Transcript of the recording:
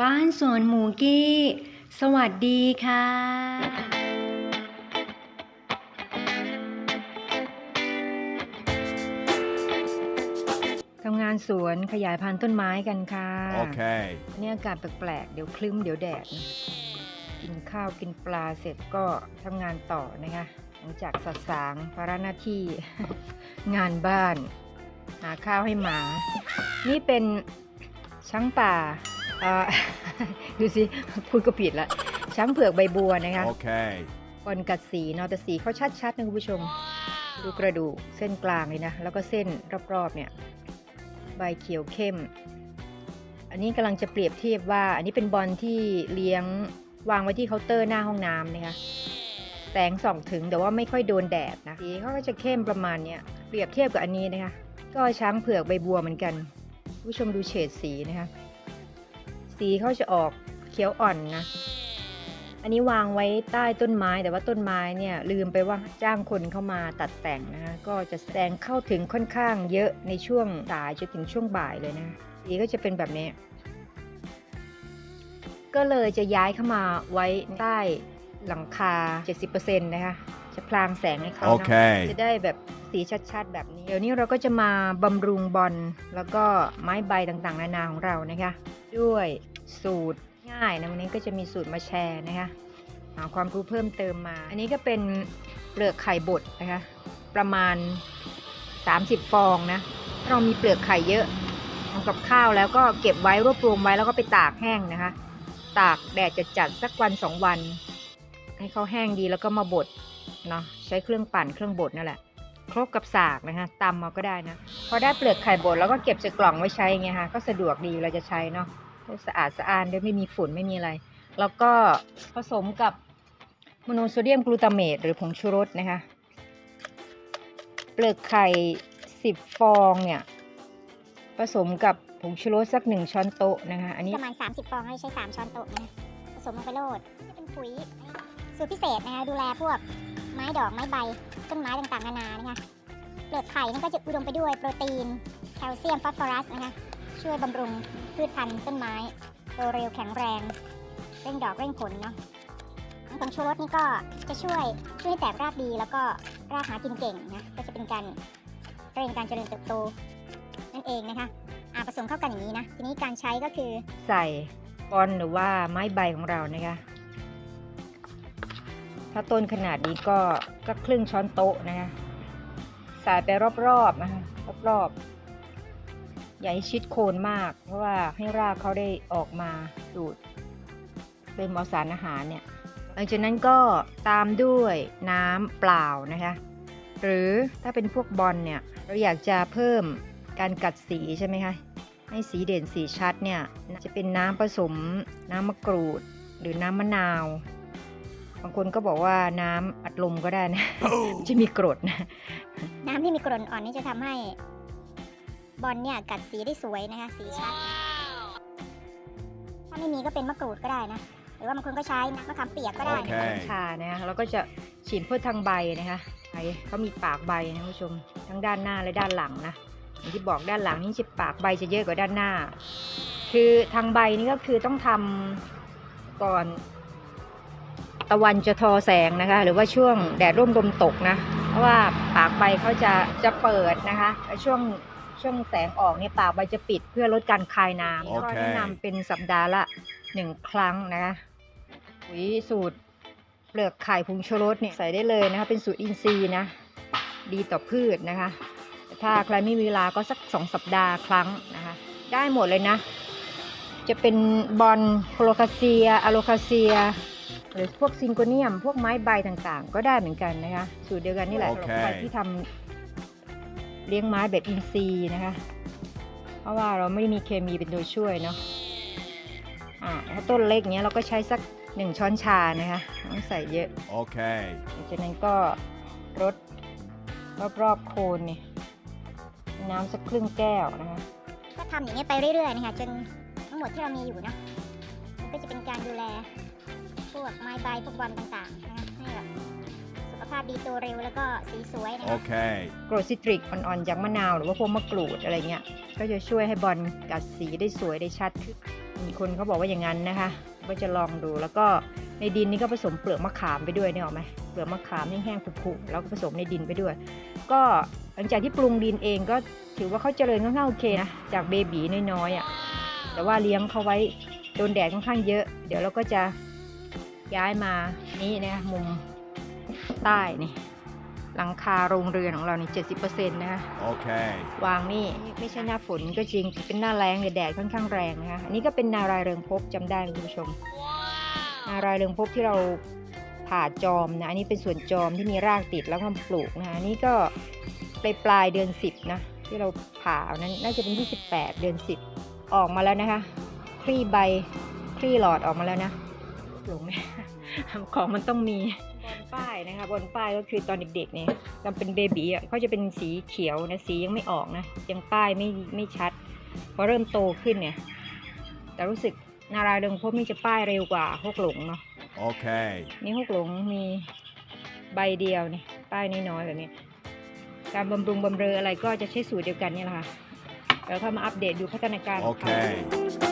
บ้านสวนหมูกี้ สวัสดีค่ะ ทำงานสวนขยายพันธุ์ต้นไม้กันค่ะ Okay. เนี่ยอากาศแปลกๆ เดี๋ยวคลึ้มเดี๋ยวแดดนะกินข้าวกินปลาเสร็จก็ทำงานต่อนะคะหลังจากสัดสางภาระหน้าที่ งานบ้าน หาข้าวให้หมา นี่เป็นช้างป่าเอ่อ ดูสิพูดก็ผิดละ ช้างเผือกใบบัวนะคะ Okay. บอลกัดสีเนาะแต่สีเขาชัดๆนะคุณผู้ชม ดูกระดูกเส้นกลางเลยนะ แล้วก็เส้นรอบๆเนี่ย ใบเขียวเข้ม อันนี้กำลังจะเปรียบเทียบว่า อันนี้เป็นบอลที่เลี้ยงวางไว้ที่เคาน์เตอร์หน้าห้องน้ำนะคะแสงส่องถึงแต่ว่าไม่ค่อยโดนแดดนะสีเขาก็จะเข้มประมาณเนี้ยเปรียบเทียบกับอันนี้นะคะ ก็ช้างเผือกใบบัวเหมือนกันคุณผู้ชมดูเฉดสีนะคะ สีเขาจะออกเขียวอ่อนนะ อันนี้วางไว้ใต้ต้นไม้แต่ว่าต้นไม้เนี่ยลืมไปว่าจ้างคนเข้ามาตัดแต่งนะคะก็จะแสดงเข้าถึงค่อนข้างเยอะในช่วงสายจนถึงช่วงบ่ายเลยนะ สีก็จะเป็นแบบนี้ ก็เลยจะย้ายเข้ามาไว้ใต้หลังคา 70%นะคะ จะพลางแสงให้เขาเนาะ Okay. จะได้แบบ สีชัดๆ แบบนี้ เดี๋ยวนี้เราก็จะมาบำรุงบอลแล้วก็ไม้ใบต่างๆ นานาของเรานะคะ ด้วยสูตรง่ายนะวันนี้ก็จะมีสูตรมาแชร์นะคะหาความรู้เพิ่มเติมมา อันนี้ก็เป็นเปลือกไข่บดนะคะ ประมาณ 30 ฟองนะเรามีเปลือกไข่เยอะทำกับข้าวแล้วก็เก็บไว้รวบรวมไว้แล้วก็ไปตากแห้งนะคะ ตากแดดจัดสักวันสองวัน ให้เขาแห้งดีแล้วก็มาบดเนาะใช้เครื่องปั่นเครื่องบดนั่นแหละ ครกกับสากนะคะตำเอาก็ได้นะพอได้เปลือกไข่บดแล้วก็เก็บใส่กล่องไว้ใช้ไงคะก็สะดวกดีเราจะใช้เนาะสะอาดสะอ้านด้วยไม่มีฝุ่นไม่มีอะไร แล้วก็ผสมกับโมโนโซเดียมกลูตาเมตหรือผงชูรสนะคะเปลือกไข่สิบฟองเนี่ยผสมกับผงชูรสสักหนึ่งช้อนโต๊ะนะคะอันนี้ประมาณ 30 ฟองให้ใช้ 3 ช้อนโต๊ะนะผสมลงไปโลดเป็นปุ๋ยสูตรพิเศษนะคะดูแลพวกไม้ดอกไม้ใบ ต้นไม้ต่างๆนานานะคะเปลือกไข่นี่ก็จะอุดมไปด้วยโปรตีน แคลเซียมฟอสฟอรัสนะคะช่วยบำรุงพืชพันธุ์ต้นไม้โตเร็วแข็งแรง เร่งดอกเร่งผลเนาะผงชูรสนี่ก็จะช่วยช่วยให้แตกรากดี แล้วก็รากหากินเก่งนะก็จะเป็นการเร่งการเจริญเติบโตนั่นเองนะคะอ่าผสมเข้ากันอย่างนี้นะ ทีนี้การใช้ก็คือใส่บอลหรือว่าไม้ใบของเรานะคะ ถ้าต้นขนาดนี้ก็ก็ครึ่งช้อนโต๊ะนะคะใส่ไปรอบๆนะคะรอบๆอย่าให้ชิดโคนมาก เพราะว่าให้รากเขาได้ออกมาดูดเติมอสารอาหารเนี่ยหลังจากนั้นก็ตามด้วยน้ำเปล่านะคะหรือถ้าเป็นพวกบอลเนี่ยเราอยากจะเพิ่มการกัดสีใช่ไหมคะให้สีเด่นสีชัดเนี่ยจะเป็นน้ำผสมน้ำมะกรูด หรือน้ำมะนาว บางคนก็บอกว่าน้ำอัดลมก็ได้นะ จะมีกรดนะ น้ำที่มีกรดอ่อนนี่จะทำให้ บอลเนี่ยกัดสีได้สวยนะคะ สีชัด ถ้าไม่มีก็เป็นมะกรูดก็ได้นะ หรือว่าบางคนก็ใช้มะขามเปียกก็ได้โอเคชานะคะแล้วก็จะฉีดพ่นทางใบนะคะใบเขามีปากใบนะคุณผู้ชม ทั้งด้านหน้าและด้านหลังนะอย่างที่บอกด้านหลังนี่จะปากใบจะเยอะกว่าด้านหน้า คือทางใบนี่ก็คือต้องทำก่อน ตะวันจะทอแสงนะคะ หรือว่าช่วงแดดร่มลมตกนะ เพราะว่าปากใบเขาจะจะเปิดนะคะแล้วช่วงช่วงแสงออกเนี่ยปากใบจะปิดเพื่อลดการคายน้ำโอก็เคแนะนำเป็นสัปดาห์ละหนึ่งครั้งนะคะปุ๋ยสูตรเปลือกไข่ผงชูรสเนี่ยใส่ได้เลยนะคะ เป็นสูตรอินทรีย์นะ ดีต่อพืชนะคะแต่ถ้าใครไม่มีเวลาก็สักสองสัปดาห์ครั้งนะคะ ได้หมดเลยนะ จะเป็นบอลโคโลคาเซียอะโลคาเซีย หรือพวกซิงโกเนียม พวกไม้ใบต่างๆ ก็ได้เหมือนกันนะคะ สูตรเดียวกันนี่แหละโอสำหเครับใครที่ทำเลี้ยงไม้แบบอินทรีย์นะคะ เพราะว่าเราไม่ได้มีเคมีเป็นตัวช่วยเนาะอ่าถ้าต้นเล็กเนี้ยเราก็ใช้สักหนึ่งช้อนชานะคะต้องใส่เยอะ Okay. หลังจากนั้นก็รดรอบๆโคนเนี่ยน้ำสักครึ่งแก้วนะคะ ก็ทำอย่างนี้ยไปเรื่อยๆนะคะจนทั้งหมดที่เรามีอยู่นะมันก็จะเป็นการดูแล พวกไม้ใบพวกบอลต่างๆนะคะให้แบบสุขภาพดีโตเร็วแล้วก็สีสวยนะคะ Okay. กรดซิตริกอ่อนๆจากมะนาวหรือว่าพวกมะกรูดอะไรเงี้ยก็จะช่วยให้บอลกัดสีได้สวยได้ชัดขึ้นมีคนเขาบอกว่าอย่างนั้นนะคะ ก็จะลองดูแล้วก็ในดินนี่ก็ผสมเปลือกมะขามไปด้วยเนี่ยหรอกไหมเปลือกมะขามแห้งๆผุๆแล้วก็ผสมในดินไปด้วย ก็หลังจากที่ปรุงดินเองก็ถือว่าเขาเจริญค่อนข้างโอเคนะจากเบบีน้อยๆอะแต่ว่าเลี้ยงเขาไว้โดนแดดค่อนข้างเยอะ เดี๋ยวเราก็จะ ย้ายมานี่นะคะมุมใต้นี่หลังคาโรงเรือนของเรานี่เจ็ดสิบเปอร์เซ็นต์นะคะ Okay. วางนี่ไม่ใช่หน้าฝนก็จริงเป็นหน้าแรงเนี่ยแดดค่อนข้างแรงนะคะอันนี้ก็เป็นนารายเริงภพบจำได้ไหมคุณผู้ชม นารายเริงภพบที่เราผ่าจอมนะอันนี้เป็นส่วนจอมที่มีรากติดแล้วก็ปลูกนะคะอันนี้ก็ปลายปลายๆเดือน10นะที่เราผ่านั้นน่าจะเป็นที่18เดือน10ออกมาแล้วนะคะคลี่ใบคลี่หลอดออกมาแล้วนะ หลงไหมของมันต้องมีบนป้ายนะคะบนป้ายก็คือตอนเด็กๆเนี่ยตอนเป็นเบบีอะเขาจะเป็นสีเขียวนะสียังไม่ออกนะยังป้ายไม่ไม่ชัดพอเริ่มโตขึ้นเนี่ย แต่รู้สึกนารายเริงพบนี่จะป้ายเร็วกว่าฮกหลงเนาะ Okay. นี่ฮกหลงมีใบเดียวนี่ป้ายน้อยๆแบบนี้ การบำรุงบำเรออะไรก็จะใช้สูตรเดียวกันเนี่ยแหละค่ะแล้วก็มาอัปเดตดูพัฒนาการของเขา Okay.